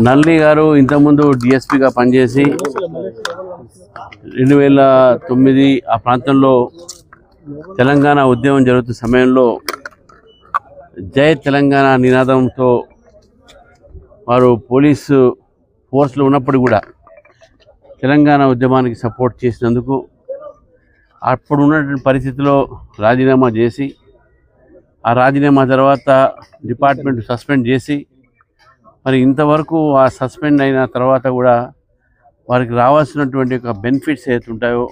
నల్లి గారు ఇంతకుముందు డిఎస్పిగా పనిచేసి రెండు వేల తొమ్మిది ఆ ప్రాంతంలో తెలంగాణ ఉద్యమం జరుగుతున్న సమయంలో జై తెలంగాణ నినాదంతో వారు పోలీసు ఫోర్స్లో ఉన్నప్పుడు కూడా తెలంగాణ ఉద్యమానికి సపోర్ట్ చేసినందుకు అప్పుడు ఉన్నటువంటి పరిస్థితిలో రాజీనామా చేసి ఆ రాజీనామా తర్వాత డిపార్ట్మెంట్ సస్పెండ్ చేసి మరి ఇంతవరకు ఆ సస్పెండ్ అయిన తర్వాత కూడా వారికి రావాల్సినటువంటి ఒక బెనిఫిట్స్ ఏతుంటాయో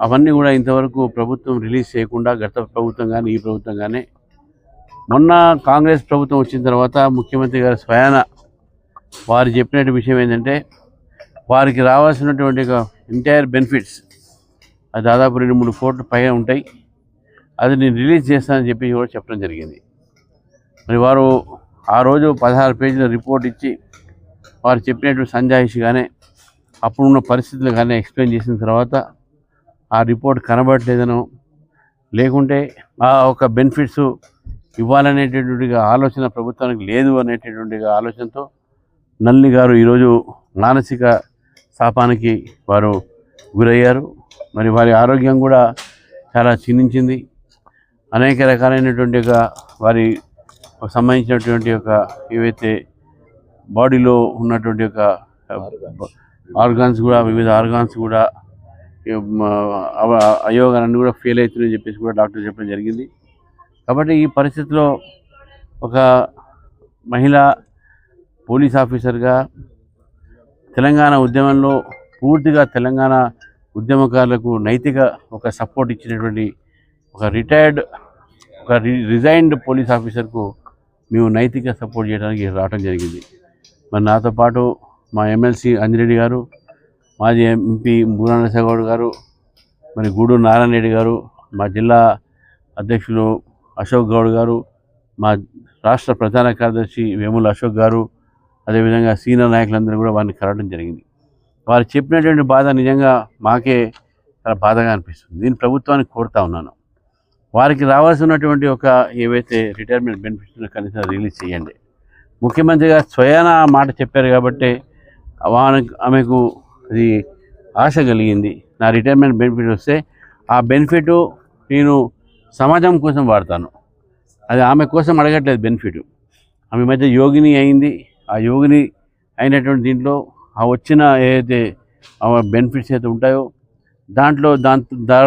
అవన్నీ కూడా ఇంతవరకు ప్రభుత్వం రిలీజ్ చేయకుండా గత ప్రభుత్వం కానీ ఈ ప్రభుత్వం కానీ మొన్న కాంగ్రెస్ ప్రభుత్వం వచ్చిన తర్వాత ముఖ్యమంత్రి గారు స్వయాన వారు చెప్పినట్టు విషయం ఏంటంటే వారికి రావాల్సినటువంటి ఒక ఎంటైర్ బెనిఫిట్స్ అది దాదాపు రెండు మూడు కోట్ల పైన ఉంటాయి. అది నేను రిలీజ్ చేస్తానని చెప్పి కూడా చెప్పడం జరిగింది. మరి వారు ఆ రోజు పదహారు పేజీల రిపోర్ట్ ఇచ్చి వారు చెప్పినట్టు సంజాయిషిగానే అప్పుడున్న పరిస్థితులు కానీ ఎక్స్ప్లెయిన్ చేసిన తర్వాత ఆ రిపోర్ట్ కనబడట్లేదనో లేకుంటే ఆ ఒక బెనిఫిట్స్ ఇవ్వాలనేటటువంటిగా ఆలోచన ప్రభుత్వానికి లేదు అనేటటువంటిగా ఆలోచనతో నల్లి గారు ఈరోజు మానసిక శాపానికి వారు గురయ్యారు. మరి వారి ఆరోగ్యం కూడా చాలా క్షీణించింది. అనేక రకాలైనటువంటి వారి సంబంధించినటువంటి ఒక ఏవైతే బాడీలో ఉన్నటువంటి ఒక ఆర్గాన్స్ కూడా వివిధ ఆర్గాన్స్ కూడా అయోగాలన్నీ కూడా ఫెయిల్ అవుతున్నాయని చెప్పేసి కూడా డాక్టర్ చెప్పడం జరిగింది. కాబట్టి ఈ పరిస్థితిలో ఒక మహిళ పోలీస్ ఆఫీసర్గా తెలంగాణ ఉద్యమంలో పూర్తిగా తెలంగాణ ఉద్యమకారులకు నైతిక ఒక సపోర్ట్ ఇచ్చినటువంటి ఒక రిటైర్డ్ ఒక రిజైన్డ్ పోలీస్ ఆఫీసర్కు మేము నైతిక సపోర్ట్ చేయడానికి రావడం జరిగింది. మరి నాతో పాటు మా ఎమ్మెల్సీ అంజిరెడ్డి గారు మాజీ ఎంపీ బూరానరస గౌడ్ గారు మరి గూడూరు నారాయణ రెడ్డి గారు మా జిల్లా అధ్యక్షులు అశోక్ గౌడ్ గారు మా రాష్ట్ర ప్రధాన కార్యదర్శి వేముల అశోక్ గారు అదేవిధంగా సీనియర్ నాయకులందరూ కూడా వారిని కలవడం జరిగింది. వారు చెప్పినటువంటి బాధ నిజంగా మాకే చాలా బాధగా అనిపిస్తుంది. దీన్ని ప్రభుత్వానికి కోరుతా ఉన్నాను. వారికి రావాల్సినటువంటి ఒక ఏవైతే రిటైర్మెంట్ బెనిఫిట్స్ కనీసం రిలీజ్ చేయండి. ముఖ్యమంత్రి గారు స్వయాన ఆ మాట చెప్పారు కాబట్టి ఆమెకు అది ఆశ కలిగింది. నా రిటైర్మెంట్ బెనిఫిట్ వస్తే ఆ బెనిఫిట్ నేను సమాజం కోసం వాడతాను. అది ఆమె కోసం అడగట్లేదు బెనిఫిట్. ఆమె మధ్య యోగిని అయింది. ఆ యోగిని అయినటువంటి దీంట్లో ఆ వచ్చిన ఏదైతే బెనిఫిట్స్ అయితే ఉంటాయో దాంట్లో దాంతో ద్వారా